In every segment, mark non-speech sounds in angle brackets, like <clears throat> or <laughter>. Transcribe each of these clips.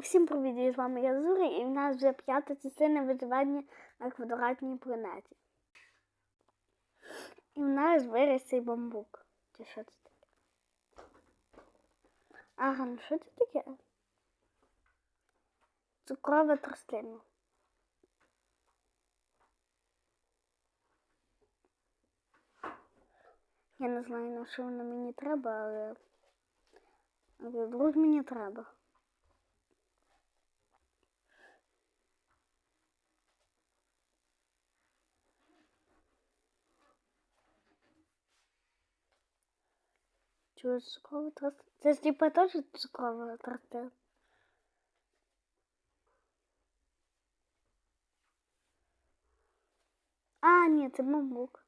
всім привіт, з вами я Зура, і в нас вже п'ята частина виживання на квадратній планеті. І в нас виріс цей бамбук. Чи що це таке? Ага, ну що це таке? Цукрова тростина. Я не знаю, на що воно мені треба, але, вдруг мені треба. Чого цукрова тростина? Це типа теж цукрова тростина. А, ні, це бамбук.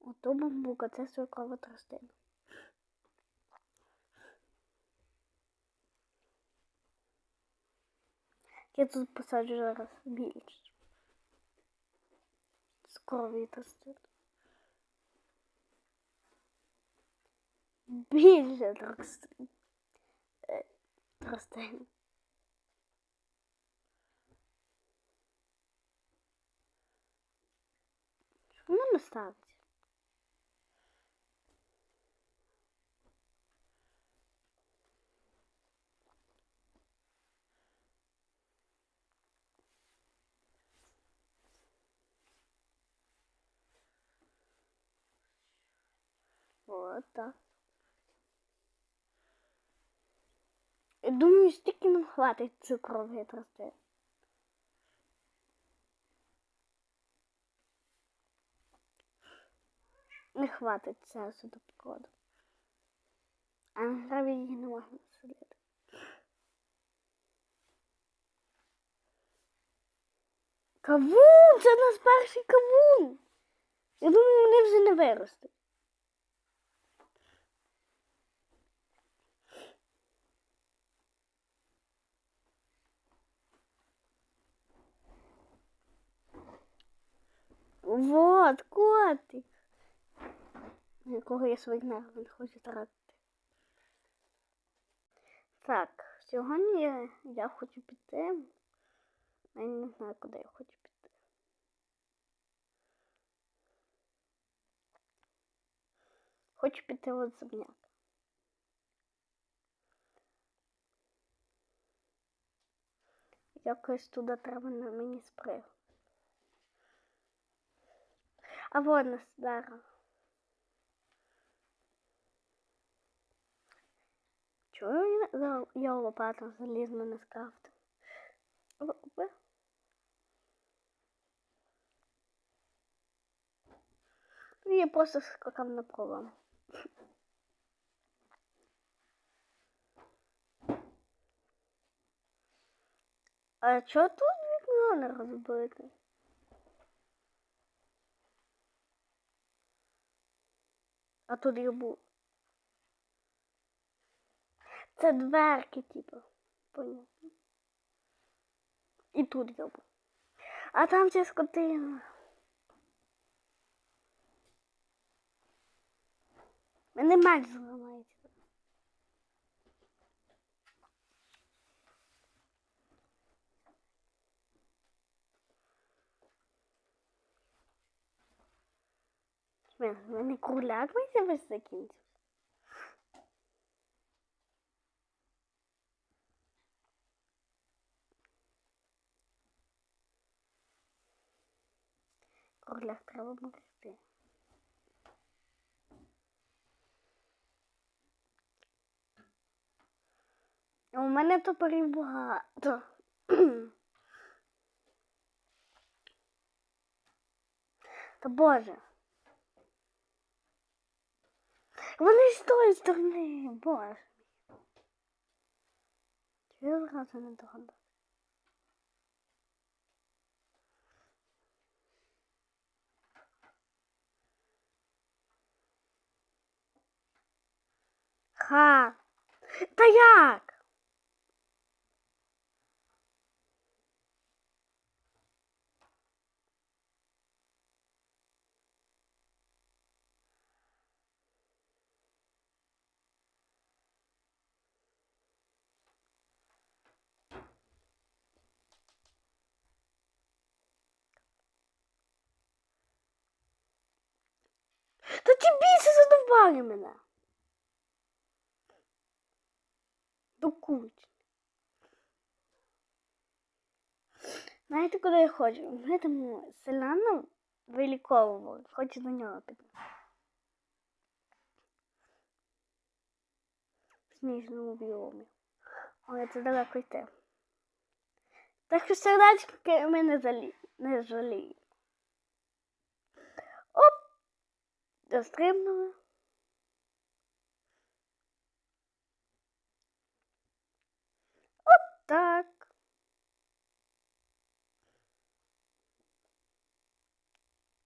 Ото бамбук, а це цукрова тростина. Я тут посаджу зараз більше. Цукрові тростини. Більше тростин. Е, воно не ставиться? Вот так. Думаю, стільки нам хватить цукрової тростини. Не хватить часу до походу. А на граві її не можна сидіти. Кавун! Це наш перший кавун! Я думаю, вони вже не виростуть. Вот, котик. Якого я свиня, він хоче тратити. Так, сьогодні я, я хочу піти. Я не знаю, куди я хочу піти. Хочу піти от земляк. Якось туди треба на мені спригнути. А вон нас зараз. Чого я, лопату залізну? В- в- Ну, Я просто скакав на пролом. А чого тут вікно не? А тут був. Це дверки, типу. Понятно. І тут був. А там ця скотина. Мене меч зламається. Блін, в мене круляк весь весь закінчив. Круляк треба берегти. У мене топорів багато. <clears throat> Та боже. Вони з тої сторони, боже. Чи я зразу не догадав? Ха. Та як? Та ті бійся задовбали мене. До кучі. Знаєте, куди я хочу? Там селяна виліковували. Хочу до нього піти. В сніжному біомі. Але це далеко йти. Так що сердечки ми не, залі... не жаліємо. Оп! Дострибнули. От так.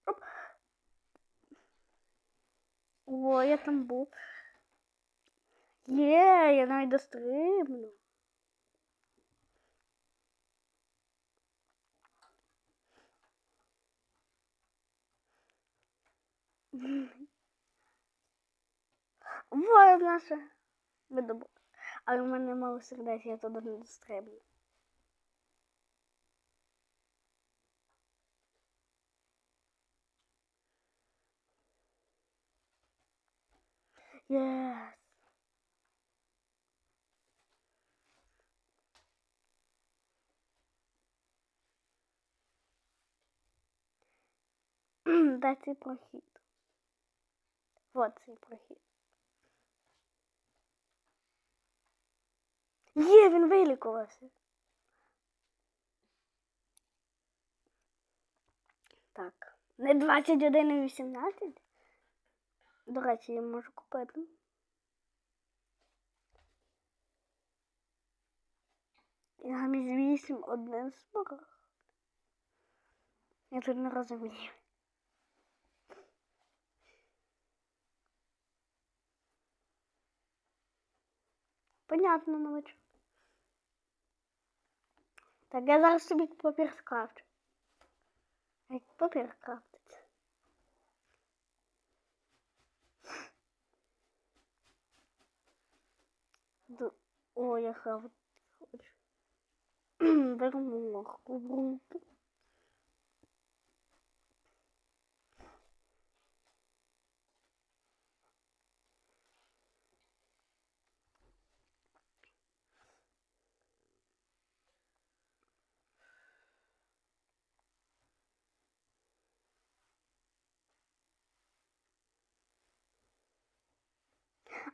Оп. О, я там був. Є, я навіть дострибну. Вот наша видобу. Але в мене мало сердець, я туди не дострибну. Yes. <clears throat> Цей прохід? Вот цей прохід. Є, він вилікувався. Так. Не 21 і 18? До речі, я можу купити. І замість 8 один смарагд. Я тут не розумію. Понятно, новичок. Так, я зараз собі папір скрафчу. Папір крафтиться? Ду- О, я хавати хочу. <clears throat> Беремо легку в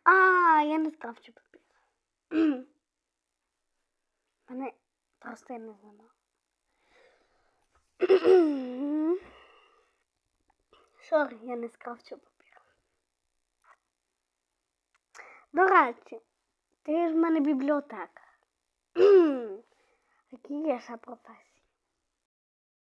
А, я не скрафчу папір. <clears throat> Мене просто я не знаю. <clears throat> Сорі, я не скрафчу папір. До речі, ти ж в мене бібліотека. <clears throat> Які є ще професії?